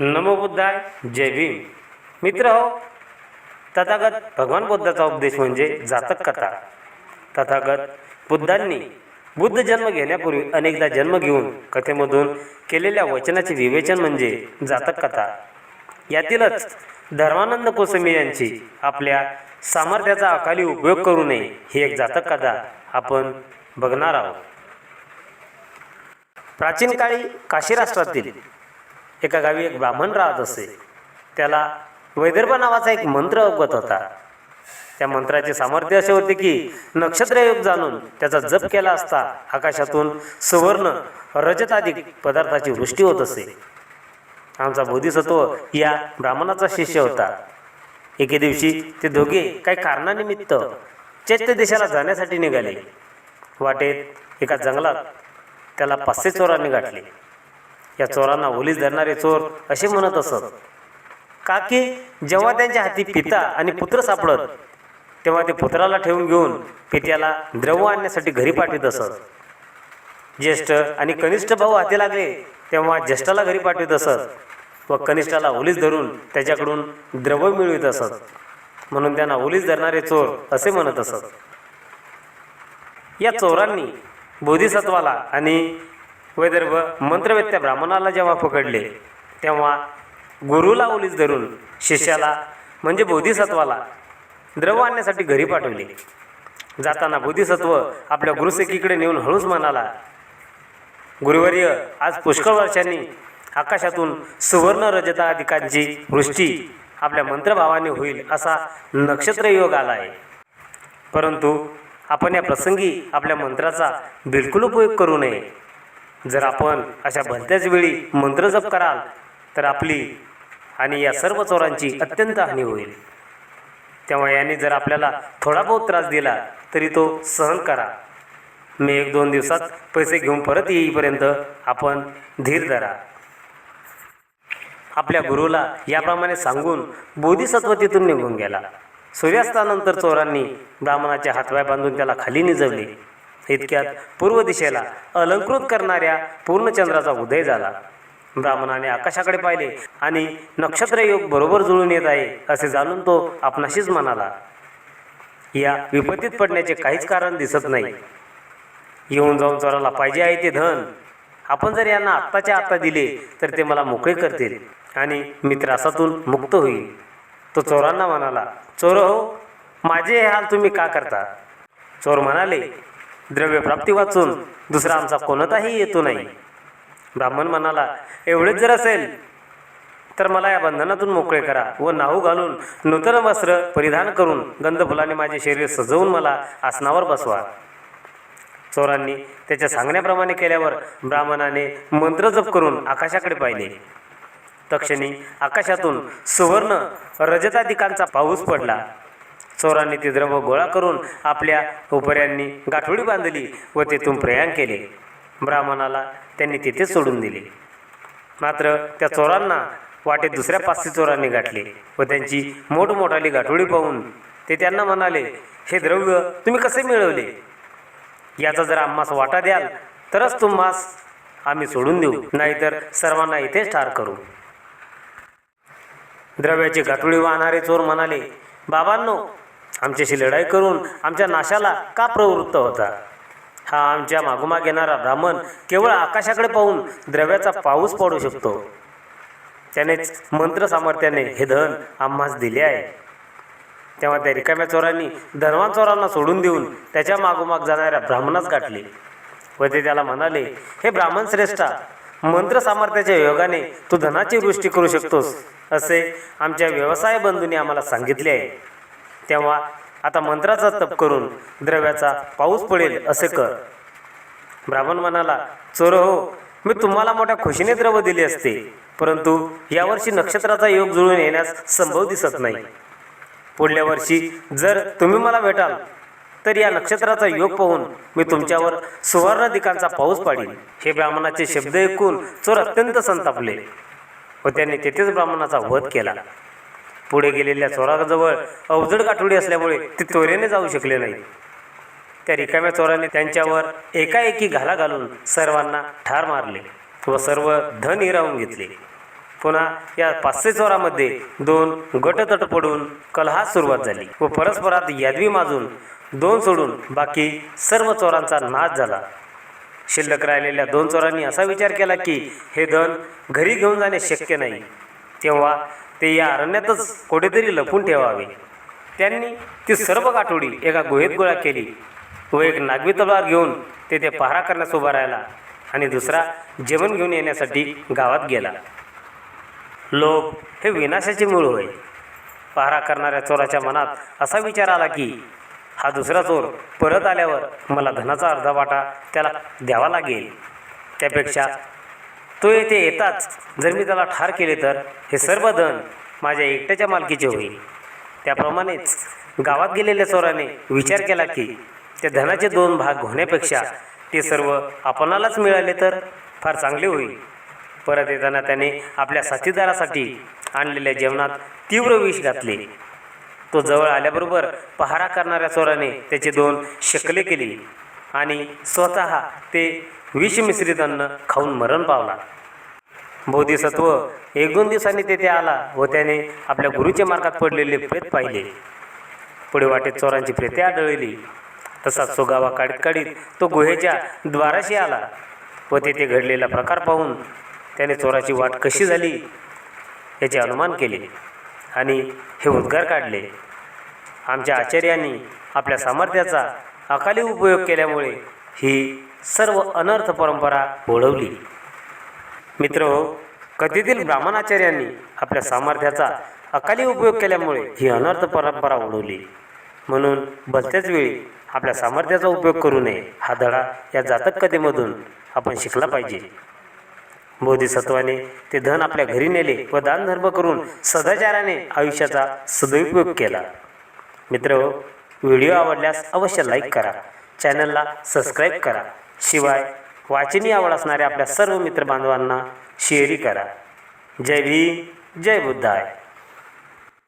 नमो बुद्धाय जय भीम. मित्र हो तथागत भगवान बुद्धाचा उपदेश म्हणजे जातक कथा. तथागत बुद्धांनी बुद्ध जन्म घेण्यापूर्वी अनेकदा जन्म घेऊन कथेमधून केलेल्या वचनाचे विवेचन म्हणजे जातक कथा. यातीलच धर्मानंद कोसमी यांची आपल्या सामर्थ्याचा अकाली उपयोग करू नये ही एक जातक कथा आपण बघणार आहोत. प्राचीन काळी काशी राष्ट्रातील एका गावी एक ब्राह्मण राहत असे. त्याला वैदर्भ नावाचा एक मंत्र अवगत होता. त्या मंत्राचे सामर्थ्य असे होते की नक्षत्रयोग जाणून त्याचा जप केला असता आकाशातून सुवर्ण रजताधिक पदार्थाची वृष्टी होत असे. आमचा बोधिसत्व या ब्राह्मणाचा शिष्य होता. एके दिवशी ते दोघे काही कारणानिमित्त चैत्य देशाला जाण्यासाठी निघाले. वाटेत एका जंगलात त्याला पाचशे चोरांनी गाठले. या चोरांना ओलीस धरणारे चोर असे म्हणत असत. का की जेव्हा त्यांच्या हाती पिता आणि पुत्र सापडत तेव्हा ते पुत्राला ठेवून घेऊन पित्याला द्रव आणण्यासाठी घरी पाठवित असत. ज्येष्ठ आणि कनिष्ठ भाऊ हाती लागले तेव्हा ज्येष्ठाला घरी पाठवित असत. व कनिष्ठाला ओलीस धरून त्याच्याकडून द्रव मिळवित असत. म्हणून त्यांना ओलीस धरणारे चोर असे म्हणत असत. या चोरांनी बोधिसत्वाला आणि वैदर्भ मंत्रवेत्या ब्राह्मणाला जेव्हा पकडले तेव्हा गुरुला ओलीस धरून शिष्याला म्हणजे बोधिसत्वाला द्रव आणण्यासाठी घरी पाठवले. जाताना बोधिसत्व आपल्या गुरुसेकीकडे नेऊन हळूच म्हणाला गुरुवर्य आज पुष्कळ वर्षांनी आकाशातून सुवर्ण रजताधिकांची वृष्टी आपल्या मंत्रभावाने होईल असा नक्षत्रयोग आला आहे. परंतु आपण या प्रसंगी आपल्या मंत्राचा बिलकुल उपयोग करू नये. जर आपण अशा भलत्याच वेळी मंत्र जप कराल तर आपली आणि या सर्व चोरांची अत्यंत हानी होईल. तेव्हा याने जर आपल्याला थोडा बहुत त्रास दिला तरी तो सहन करा. मी एक दोन दिवसात पैसे घेऊन परत येईपर्यंत आपण धीर धरा. आपल्या गुरुला याप्रमाणे सांगून बोधिसत्व तिथून निघून गेला. सूर्यास्तानंतर चोरांनी ब्राह्मणाचे हातवाय बांधून त्याला खाली निजवले. इतक्यात पूर्व दिशेला अलंकृत करणाऱ्या पूर्णचंद्राचा उदय झाला. ब्राह्मणाने आकाशाकडे पाहिले आणि नक्षत्र योग बरोबर जुळून येत आहे असे जाणून तो आपणाशीच म्हणाला. या विपत्तीत पडण्याचे काहीच कारण दिसत नाही. येऊन जाऊन चोराला पाहिजे आहे ते धन. आपण जर यांना आत्ताच्या आत्ता दिले तर ते मला मोकळे करतील आणि मी त्रासातून मुक्त होईल. तो चोरांना म्हणाला चोर हो माझे हे हाल तुम्ही का करता? चोर म्हणाले द्रव्य प्राप्ती वाचून दुसरा आमचा कोणताही येतो नाही. ब्राह्मण म्हणाला एवढेच जर असेल तर मला या बंधनातून मोकळे करा व नाहू घालून नूतन वस्त्र परिधान करून गंधफुलाने माझे शरीर सजवून मला आसनावर बसवा. चोरांनी त्याच्या सांगण्याप्रमाणे केल्यावर ब्राह्मणाने मंत्र जप करून आकाशाकडे पाहिले. तक्षणी आकाशातून सुवर्ण रजतादिकांचा पाऊस पडला. चोरांनी ते द्रव गोळा करून आपल्या उपऱ्यांनी गाठोडी बांधली व तेथून प्रयाण केले. ब्राह्मणाला त्यांनी तिथे सोडून दिले. मात्र त्या चोरांना वाटेत दुसऱ्या पाचशे चोरांनी गाठले व त्यांची मोठमोठाली गाठोडी पाहून ते त्यांना म्हणाले हे द्रव्य तुम्ही कसे मिळवले? याचा जर आम्हास वाटा द्याल तरच तुम्हास आम्ही सोडून देऊ नाहीतर सर्वांना इथेच ठार करू. द्रव्याची गाठोडी वाहणारे चोर म्हणाले बाबांनो आमच्याशी लढाई करून आमच्या नाशाला का प्रवृत्त होता? हा आमच्या मागोमाग येणारा ब्राह्मण केवळ आकाशाकडे पाहून द्रव्याचा पाऊस पडू शकतो. त्यानेच मंत्र सामर्थ्याने हे धन आम्हास दिले आहे. तेव्हा त्या रिकाम्या चोरांनी धनवान चोरांना सोडून देऊन त्याच्या मागोमाग जाणाऱ्या ब्राह्मणास गाठले व ते त्याला म्हणाले हे ब्राह्मण श्रेष्ठा मंत्र सामर्थ्याच्या योगाने तू धनाची वृष्टी करू शकतोस असे आमच्या व्यवसाय बंधूंनी आम्हाला सांगितले आहे. तेव्हा आता मंत्राचा तप करून द्रव्याचा पाऊस पडेल असे कर ब्राह्मण म्हणाला चोर हो मी तुम्हाला मोठ्या खुशीने द्रव दिले असते परंतु यावर्षी नक्षत्राचा योग जुळून येण्यास संभव दिसत नाही. पुढल्या वर्षी जर तुम्ही मला भेटाल तर या नक्षत्राचा योग पाहून मी तुमच्यावर सुवर्णाधिकांचा पाऊस पाडील हे ब्राह्मणाचे शब्द ऐकून चोर अत्यंत संतापले व त्यांनी तेथेच ब्राह्मणाचा वध केला. पुढे गेलेल्या चोराजवळ अवजड गाठोडी असल्यामुळे ते त्वरेने जाऊ शकले नाही. त्या रिकाम्या चोराने त्यांच्यावर एकाएकी घाला घालून सर्वांना ठार मारले व सर्व धन हिरावून घेतले. पुन्हा या पाचशे चोरामध्ये दोन गटतट पडून कलहास सुरुवात झाली व परस्परात यादवी माजून दोन सोडून बाकी सर्व चोरांचा नाश झाला. शिल्लक राहिलेल्या दोन चोरांनी असा विचार केला की हे धन घरी घेऊन जाणे शक्य नाही. तेव्हा ते या अरण्यातच कुठेतरी लपून ठेवावे. त्यांनी ती सर्व गाठोडी एका गुहेत गोळा केली. व एक नागवी तलवार घेऊन तेथे पहारा करण्यास उभा राहिला आणि दुसरा जेवण घेऊन येण्यासाठी गावात गेला. लोभ हे विनाशाचे मूळ होय. पहारा करणाऱ्या चोराच्या मनात असा विचार आला की हा दुसरा चोर परत आल्यावर मला धनाचा अर्धा वाटा त्याला द्यावा लागेल. त्यापेक्षा तो येथे येताच जर मी त्याला ठार केले तर हे सर्व धन माझ्या एकट्याच्या मालकीचे होईल. त्याप्रमाणेच गावात गेलेल्या चोराने विचार केला की त्या धनाचे दोन भाग होण्यापेक्षा ते सर्व आपणालाच मिळाले तर फार चांगले होईल. परत येताना त्याने आपल्या साथीदारासाठी आणलेल्या जेवणात तीव्र विष घातले. तो जवळ आल्याबरोबर पहारा करणाऱ्या चोराने त्याचे दोन शकले केली. आणि स्वतः ते विषमिश्रित अन्न खाऊन मरण पावला बोधिसत्व एक दोन दिवसांनी तेथे आला व त्याने आपल्या गुरुच्या मार्गात पडलेले प्रेत पाहिले. पुढे वाटेत चोरांची प्रेते आढळली. तसाच तो गावा काढीत काढीत तो गुहेच्या द्वाराशी आला व तेथे घडलेला प्रकार पाहून त्याने चोराची वाट कशी झाली याचे अनुमान केले आणि हे उद्गार काढले. आमच्या आचार्यांनी आपल्या सामर्थ्याचा अकाली उपयोग केल्यामुळे ही सर्व अनर्थ परंपरा ओढवली. मित्र कथेतील ब्राह्मणाचार्यांनी आपल्या सामर्थ्याचा अकाली उपयोग केल्यामुळे ही अनर्थ परंपरा ओढवली. म्हणून बसत्याच वेळी आपल्या सामर्थ्याचा उपयोग करू नये हा धडा या जातक कथेमधून आपण शिकला पाहिजे. बोधिसत्वाने ते धन आपल्या घरी नेले व दानधर्म करून सदाचाराने आयुष्याचा सदुपयोग केला. मित्र व्हिडिओ आवडल्यास अवश्य लाईक करा. चॅनलला सबस्क्राईब करा. शिवाय वाचनी आवड असणाऱ्या आपल्या सर्व मित्रबांधवांना शेअरी करा. जय भीम जय बुद्धाय.